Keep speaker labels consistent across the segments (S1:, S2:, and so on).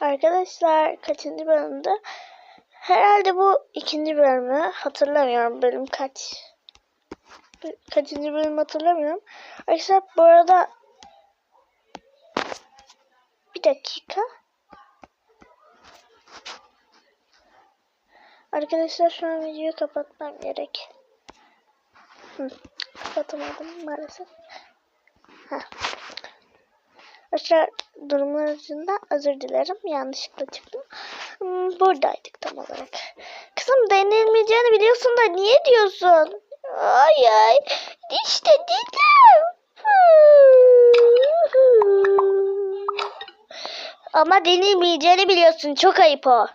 S1: Arkadaşlar kaçıncı bölümde? Herhalde bu ikinci bölümü. Hatırlamıyorum bölüm kaç. Kaçıncı bölüm hatırlamıyorum. Arkadaşlar bu arada bir dakika. Arkadaşlar şu an videoyu kapatmam gerek. Hı, kapatamadım maalesef. Heh. Arkadaşlar durumlar için özür dilerim. Yanlışlıkla çıktım. Hmm, Buradaydık tam olarak. Kızım denilmeyeceğini biliyorsun da niye diyorsun? Ay ay. İşte dedim. Ama denilmeyeceğini biliyorsun. Çok ayıp o.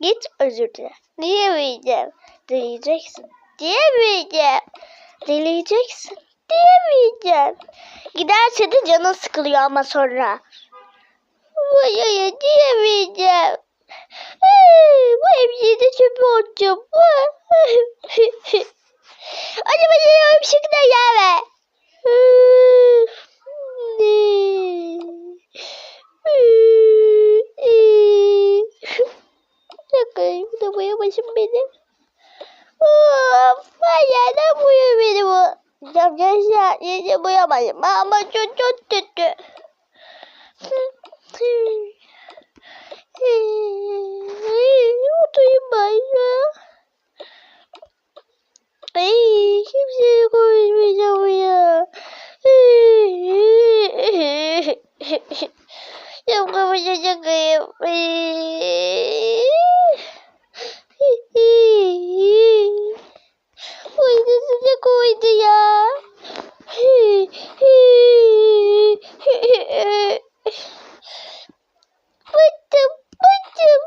S1: Git özür dile. Diyemeyeceğim. Dileyeceksin. Diyemeyeceğim. Dileyeceksin. Diyemeyeceğim. Giderse de canın sıkılıyor ama sonra. Ay diyemeyeceğim. Bu hepsini çöpe atacağım. Hadi bana bir şekilde gelme. Bu da boyamışım benim. Bayağı da boya benim o. Arkadaşlar yine boyamadım ama çok çok kötü. Oturayım ben ya. Ay kimseye konuşmayacağım ya. Çok kapıca çakayım. Oy ne sıcak oydu ya. Bıktım, bıktım.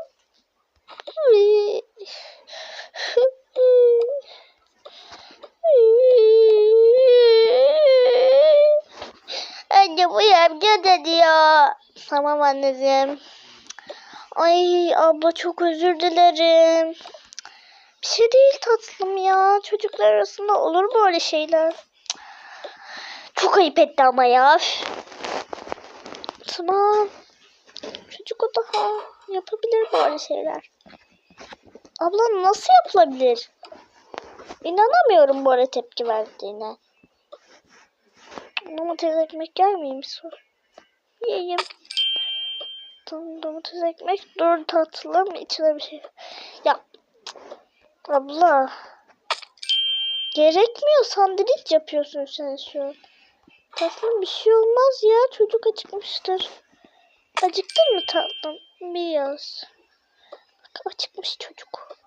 S1: Anne bu amca da diyor. Tamam anneciğim. Ay abla çok özür dilerim. Bir şey değil tatlım ya. Çocuklar arasında olur böyle şeyler. Çok ayıp etti ama ya. Tamam. Çocuk o daha yapabilir böyle şeyler. Abla nasıl yapılabilir? İnanamıyorum böyle tepki verdiğine. Domates ekmek yer miyim sor. Yiyeyim. Tamam domates ekmek dur tatlım içine bir şey. Ya abla. Gerekmiyor sandviç yapıyorsun sen şu an. Tatlım bir şey olmaz ya çocuk acıkmıştır. Acıktın mı tatlım? Biraz. Bak acıkmış çocuk.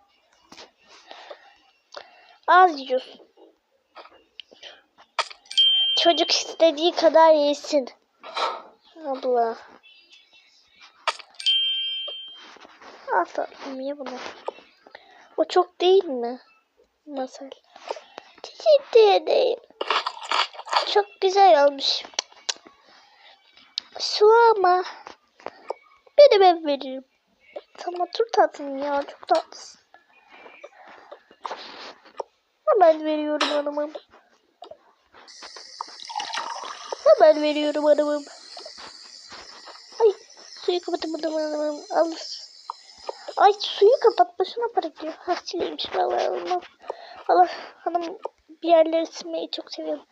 S1: Az yiyorsun. Çocuk istediği kadar yesin. Abla. Al tatlım ye bunu. O çok değil mi? Masal. Ederim. Çok güzel olmuş. Su ama. Beni ben veririm. Tamam dur tatlım ya. Çok tatlısın. Hemen veriyorum hanımım. Hemen veriyorum hanımım. Ay suyu kapatamadım hanımım. Al. Ay suyu kapat başına bırakıyor. Ha vallahi olmaz. Allah hanım bir yerleri silmeyi çok seviyorum.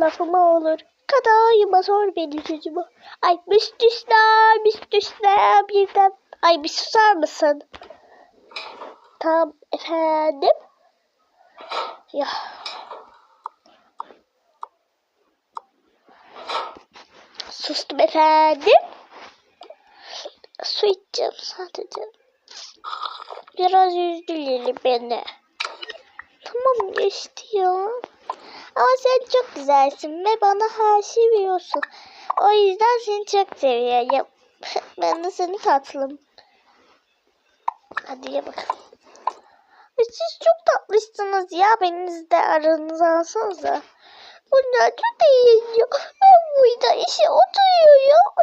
S1: Lafıma olur. Kadayıma sor beni çocuğuma. Ay müstüsna müstüsna birden. Ay bir susar mısın? Tamam efendim. Ya. Sustum efendim. Su içeceğim sadece. Biraz üzdü Lili beni. Tamam geçti ya. Ama sen çok güzelsin ve bana her şeyi biliyorsun. O yüzden seni çok seviyorum. Ben de seni tatlım. Hadi ye bakalım. Siz çok tatlısınız ya. Beniz de aranıza alsanıza. Bunlar çok iyi ya. Ben burada işe oturuyorum.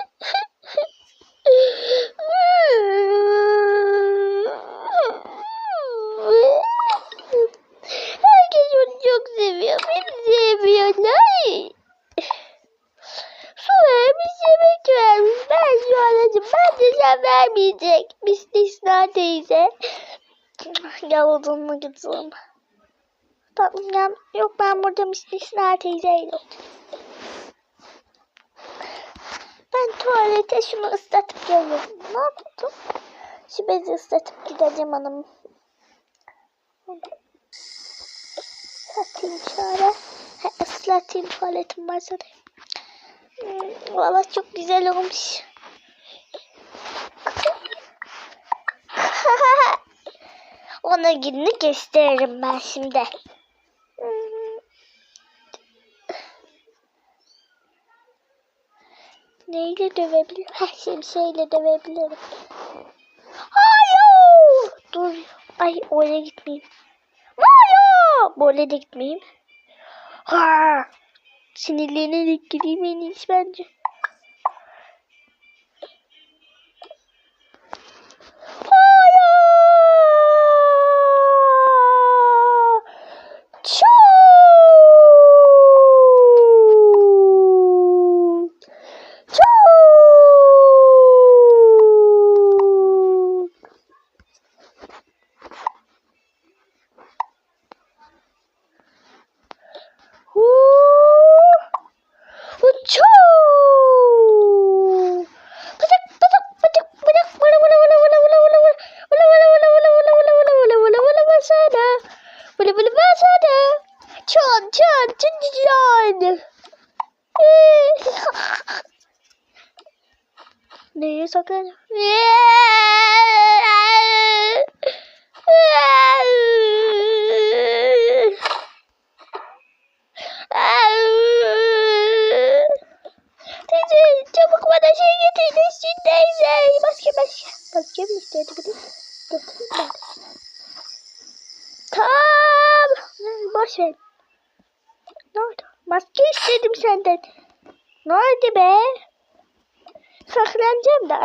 S1: Herkes onu çok seviyor. Beni seviyorlar. Sonra bir yemek vermiş. Ben şu anacım. Ben de sen vermeyecek. Müstesna teyze. Gel odama gidelim. Tatlım gel. Yok ben burada Müstesna teyzeyle oturayım. Ben tuvalete şunu ıslatıp geliyorum. Ne yaptım? Şu bezi ıslatıp gideceğim hanım. Islatayım şöyle. Ha, ıslatayım tuvaletim varsa da. Hmm, Valla çok güzel olmuş. Ona gününü gösteririm ben şimdi. Hmm. Neyle dövebilirim? Her şeyle dövebilirim. Hayır! Dur. Ay oraya gitmeyeyim. Hayır! Böyle de gitmeyeyim. Ha! Sinirlenerek gideyim en iyisi bence.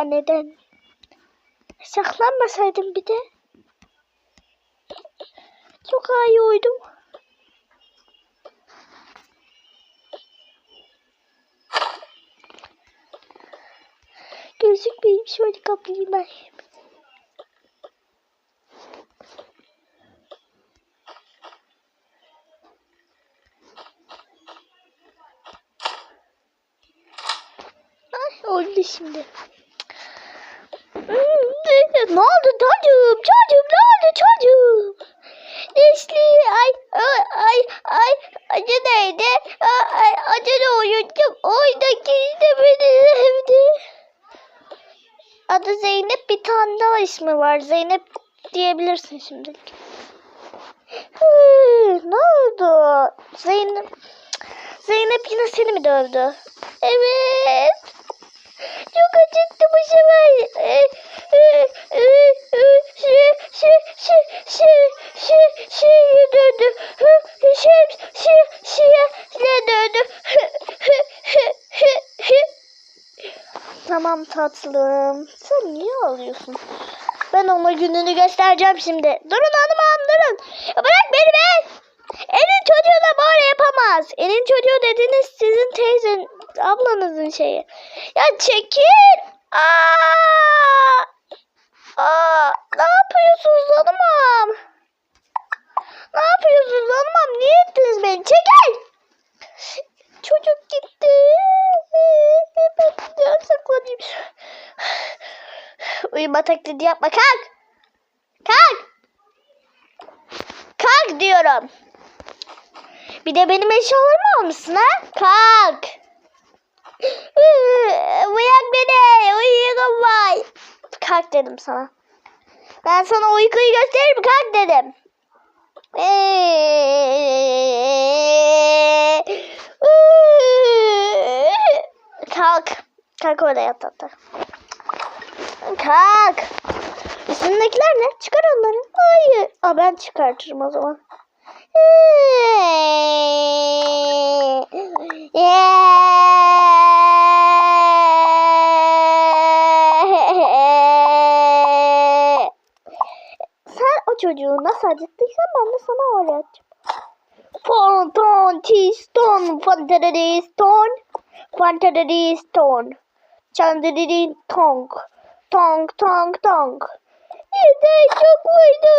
S1: Anneden. Saklanmasaydım bir de. Çok iyi uydum. Gözükmeyeyim şöyle kapayım ben. Ay oldu şimdi. Ne oldu çocuğum? Çocuğum ne oldu çocuğum? Nesli ay ay ay acı neydi? Ay, acı da uyuttum. Oradaki de beni sevdi. Adı Zeynep bir tane daha ismi var. Zeynep diyebilirsin şimdilik. Hı, ne oldu? Zeynep Zeynep yine seni mi dövdü? Evet. Tatlım. Sen niye ağlıyorsun? Ben ona gününü göstereceğim şimdi. Durun hanımam durun. Ya bırak beni be. Elin çocuğu da böyle yapamaz. Elin çocuğu dediğiniz sizin teyzen, ablanızın şeyi. Ya çekil. Aa! Aa! Ne yapıyorsunuz hanımam? Ne yapıyorsunuz hanımam? Niye ettiniz beni? Çekil. Çocuk gitti. Gidiyorum saklanayım. Uyuma taklidi yapma. Kalk. Kalk. Kalk diyorum. Bir de benim eşyalarımı almışsın ha? Kalk. Uyan beni. Uyuyorum var. Kalk dedim sana. Ben sana uykuyu gösteririm. Kalk dedim. Kalk. Kalk orada yat hatta. Kalk. Üstündekiler ne? Çıkar onları. Hayır. Aa, ben çıkartırım o zaman. Sen o çocuğu nasıl acıttıysan ben de sana öyle atacağım. Fonton, tiston, fantarari stone, chandari tong, Tong tong tong. Yeter çok vurdu.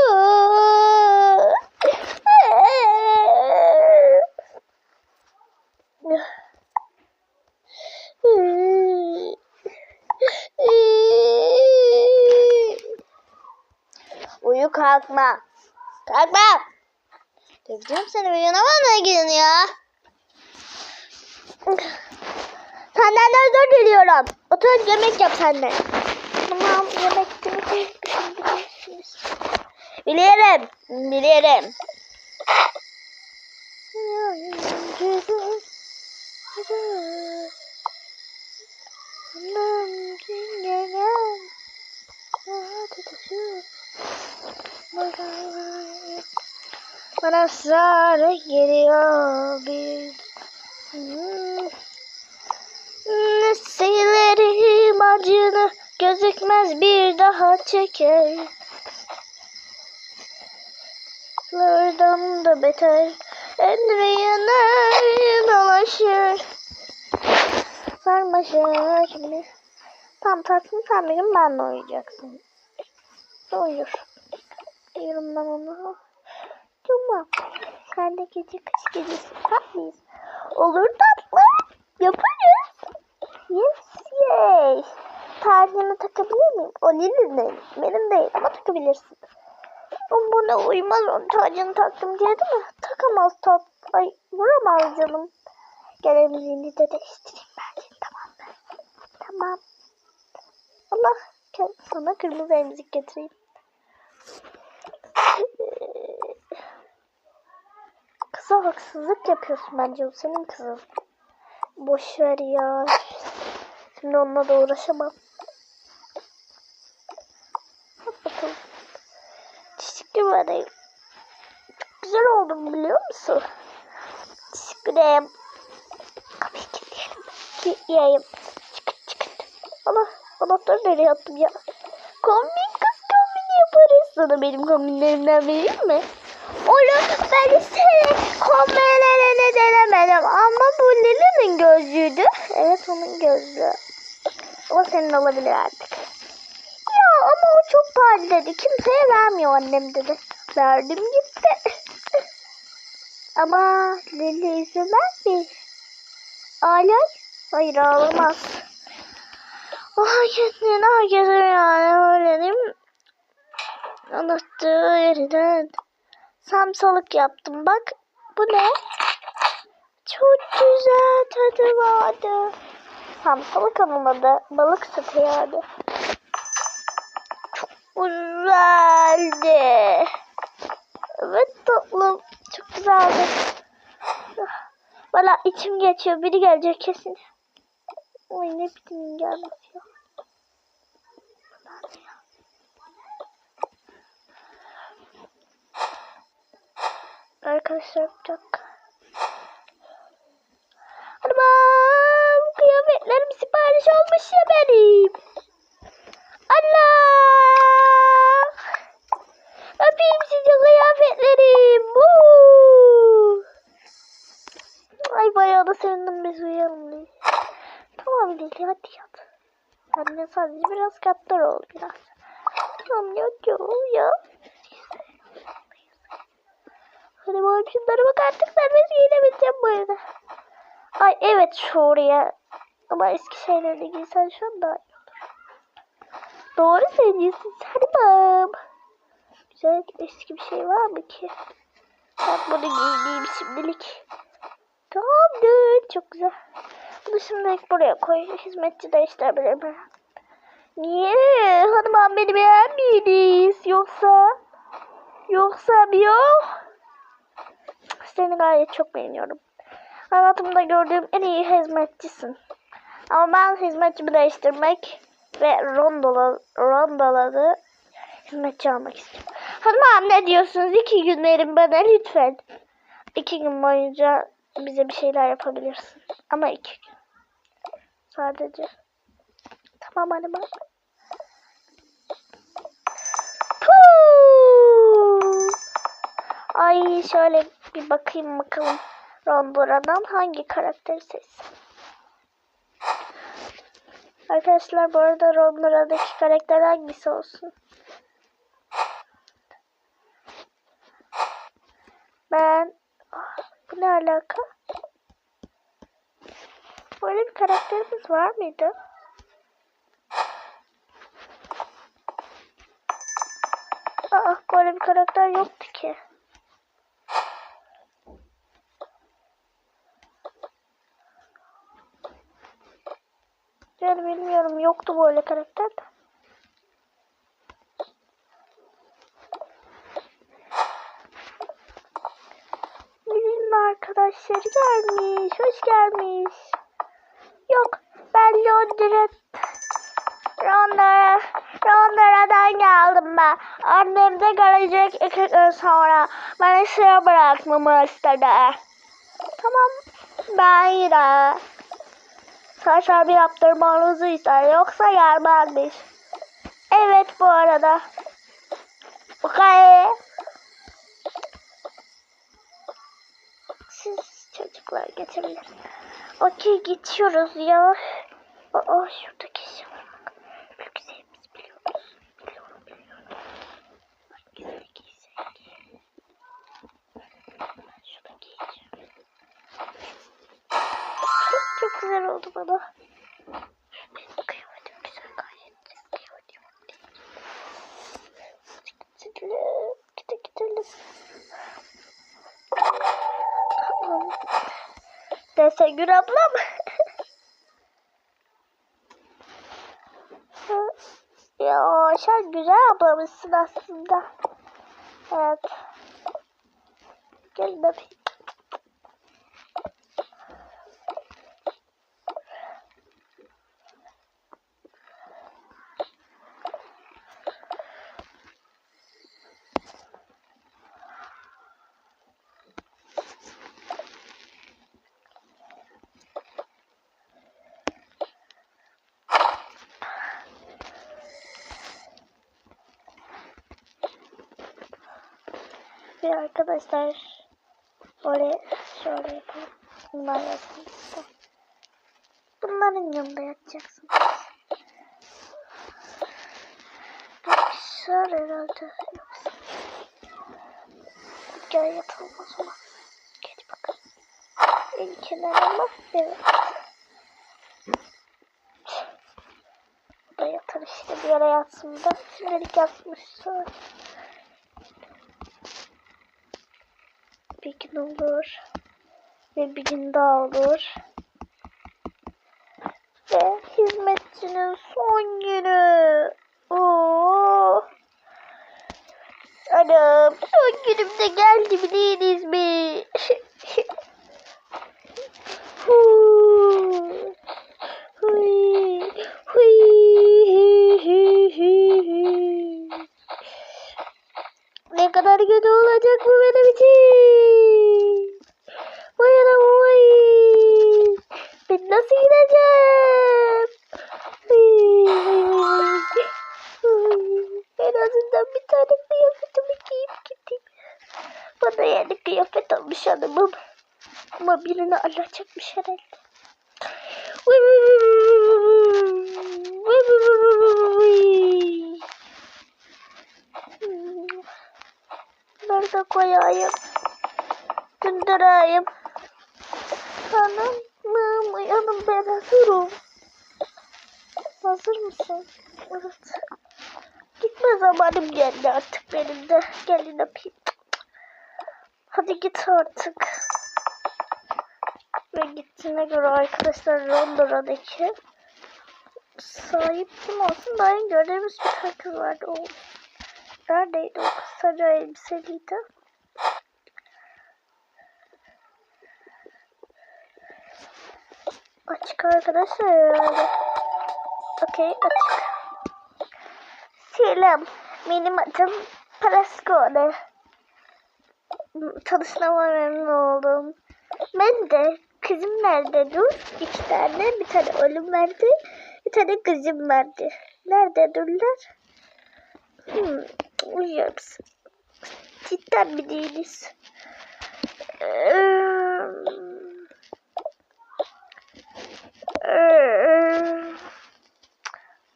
S1: Uyu kalkma. Kalkma. Döveceğim seni uyanamamaya gidin ya. Senden de özür diliyorum. Otur yemek yap sen de. Tamam yemek bilirsiniz. Bilirim. Bilirim. Bana sarı geliyor bir Hmm. Ne Silerim acını gözükmez bir daha çeker. Lardan da beter Endre yanar dolaşır. Sarmaşır şimdi Tam tatlım sen bir gün benle uyuyacaksın. Uyur. Uyurum onu. Tamam. Sen de gece kış gecesi tatlıyız. Olur tatlı Yaparız Yes yes Tacını takabilir miyim? O Lili'nin değil Benim değil ama takabilirsin Ama buna uymaz onun tacını taktım diye değil mi? Takamaz tat. Ay vuramaz canım. Gel emziğini de değiştireyim seni tamam? Tamam. Allah sana kırmızı emzik getireyim. Kıza haksızlık yapıyorsun bence o senin kızın. Boş ver ya. Şimdi onunla da uğraşamam. Bak bakalım. Teşekkür ederim. Çok güzel oldum biliyor musun? Teşekkür ederim. Kapıyı kilitleyelim. Kilitleyeyim. Çıkın çıkın. Allah anahtarı nereye attım ya? Kombin kız kombini yaparız. Sana benim kombinlerimden vereyim mi? Olur ben seni kombinlerine denemedim ama bu Lili'nin gözlüğüydü. Evet onun gözlüğü. O senin olabilir artık. Ya ama o çok pahalı dedi. Kimseye vermiyor annem dedi. Verdim gitti. ama Lili üzülmez mi? Ağlar? Hayır ağlamaz. Herkesin herkesin yani öyle değil mi? Anlattığı yerden. Samsalık yaptım bak. Bu ne? Çok güzel tadı vardı. Samsalık onun adı. Balık satı yani. güzeldi. Evet tatlım. Çok güzeldi. Valla içim geçiyor. Biri gelecek kesin. Oy ne bileyim gelmez ya. Arkadaşlar yapacak. Hadi bak. Kıyafetlerim sipariş olmuş ya benim. Allah! Öpeyim sizi kıyafetlerim. Woo! Ay bayağı da sevindim biz uyuyalım diye. Tamam Lili hadi yat. Anne sadece biraz katlar oldu biraz. Tamam yatıyorum ya. Hadi bakalım şunlara bak artık ben de giyinebileceğim bu evde. Ay evet şuraya. Ama eski şeylerle giysen şu an. Doğru söylüyorsun Sarmam. Güzel eski bir şey var mı ki? Ben bunu giyineyim şimdilik. Tamamdır. Çok güzel. Bunu şimdilik buraya koy. Hizmetçi değiştirebilir mi? Niye? Hanımam beni beğenmediniz. Yoksa? Yoksa bir yok. Seni gayet çok beğeniyorum. Hayatımda gördüğüm en iyi hizmetçisin. Ama ben hizmetçimi değiştirmek ve rondola, rondoladı hizmetçi almak istiyorum. Hanım ne diyorsunuz? İki gün verin bana lütfen. İki gün boyunca bize bir şeyler yapabilirsin. Ama iki gün. Sadece. Tamam hanım. Puh! Ay şöyle bir bakayım bakalım. Rondora'dan hangi karakteri seçsem. Arkadaşlar bu arada Rondra'daki karakter hangisi olsun? Ben... Bu ne alaka? Böyle bir karakterimiz var mıydı? Aa, böyle bir karakter yoktu Yani bilmiyorum yoktu böyle karakter de. Arkadaşları gelmiş. Hoş gelmiş. Yok ben Londra Londra Londra'dan geldim ben. Annem de gelecek iki gün sonra. Beni sıra bırakmamı istedi. Tamam ben yine. Saçlar bir yaptırmanızı ister yoksa gelmezmiş. Evet bu arada. Okay. Siz çocuklar geçebilir. Okey geçiyoruz ya. Aa şuradaki şey var bak. Bilgisayarımızı biliyoruz. Biliyorum biliyorum. Hangisi giysek? Ben şunu giyeceğim. Güzel oldu bana. Benim kıyafetim güzel gayet. Kıyafetim. Gidelim. Gide gidelim. Tamam. Dese Gül ablam. ya sen güzel ablamızsın aslında. Evet. Gel öpeyim. Ve arkadaşlar oraya şöyle yapalım. Bunlar yapalım. Bunların yanında yatacaksın. Güzel herhalde. Gel yatalım o zaman. Geç bakalım. En kenarına evet. Da yatar işte bir yere yatsın da. Şimdilik yatmış bir gün olur. Ve bir gün daha olur. Ve hizmetçinin son günü. Oo. Anam son günümde geldi biliriz mi? Hu. Huy. Huy. Ne kadar kötü olacak bu benim için. Vay anam vay. Ben nasıl gideceğim? En azından bir tane kıyafetimi giyip gideyim. Bana yeni kıyafet almış hanımım. Ama birini herhalde. Vay vay. Hmm. Nerede koyayım? Göndereyim. Hanım, uyanım ben hazırım. Hazır mısın? Evet. Gitme zamanım geldi artık benim de. Gelin öpeyim. Hadi git artık. Ve gittiğine göre arkadaşlar Londra'daki sahip kim olsun daha önce gördüğümüz bir kız vardı o. Neredeydi o kız? Sarı elbiseliydi. Açık arkadaşlar herhalde. Okey açık. Selam. Benim adım Praskone. Tanıştığıma memnun oldum. Ben de kızım nerede dur? İki tane. Bir tane oğlum verdi. Bir tane kızım verdi. Nerede durlar? Hmm, uyuyor musun? Cidden mi değiliz?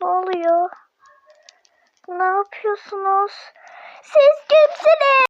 S1: Ne oluyor? Ne yapıyorsunuz? Siz kimsiniz?